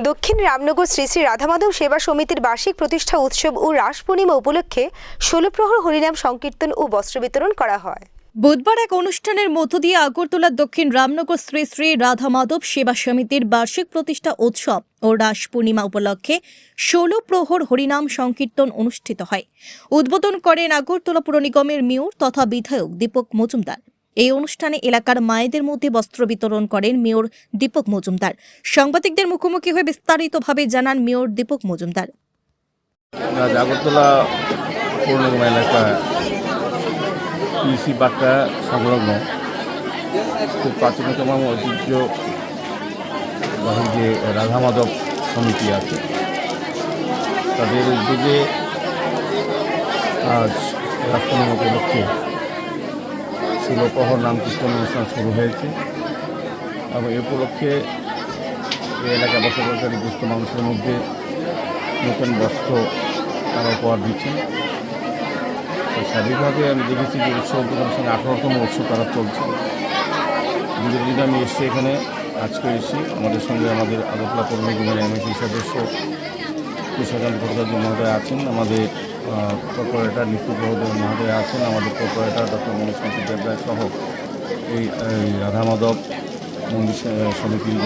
দক্ষিণ রামনগর শ্রী শ্রী রাধামাধব সেবা সমিতির বার্ষিক প্রতিষ্ঠা উৎসব ও রাস পূর্ণিমা উপলক্ষে ষোলো প্রহর হরিনাম সংকীর্তন ও বস্ত্র বিতরণ করা হয়। বুধবার এক অনুষ্ঠানের মধ্য দিয়ে আগরতলার দক্ষিণ রামনগর শ্রী শ্রী রাধা মাধব সেবা সমিতির বার্ষিক প্রতিষ্ঠা উৎসব ও রাস পূর্ণিমা উপলক্ষে ষোলো প্রহর হরিনাম সংকীর্তন অনুষ্ঠিত হয়। উদ্বোধন করেন আগরতলা পুর নিগমের মেয়র তথা বিধায়ক দীপক মজুমদার। এই অনুষ্ঠানে এলাকার মায়েদের মধ্যে বস্ত্র বিতরণ করেন মেয়র দীপক মজুমদার। সাংবাদিকদের মুখোমুখি হয়ে বিস্তারিতভাবে জানান মেয়র দীপক মজুমদার। আগরতলা পিসি বাট্টা সংলগ্ন খুব প্রাচীনতম ঐতিহ্য যে রাধা মাধব সমিতি আছে, তাদের উদ্যোগে আজ রাষ্ট্রপতি উপলক্ষে ষোলোপহর নাম কীর্তন অনুষ্ঠান শুরু হয়েছে। এবং এ উপলক্ষে এই এলাকায় বসবাসকারী দুস্থ মানুষের মধ্যে নতুন বস্ত্র তারা উপহার দিচ্ছেন। স্বাভাবিকভাবে আমি দেখেছি যে উৎসব সঙ্গে আঠারোতম উৎসব তারা চলছে। দীর্ঘদিন আমি এসেছি এখানে, আজকে এসেছি। আমাদের সঙ্গে আমাদের আগরতলা পৌর নিগমের এমএসি সদস্য কৃষ্ণকান্ত ভট্টাচার্য মহোদয় আছেন। আমাদের কর্পোরেটর নিত্য মহোদয় মহোদয় আছেন। আমাদের কর্পোরেটর ডক্টর মনোজকান্তি দেবরায় সহ এই এই রাধা মাধব মন্দির সমিতির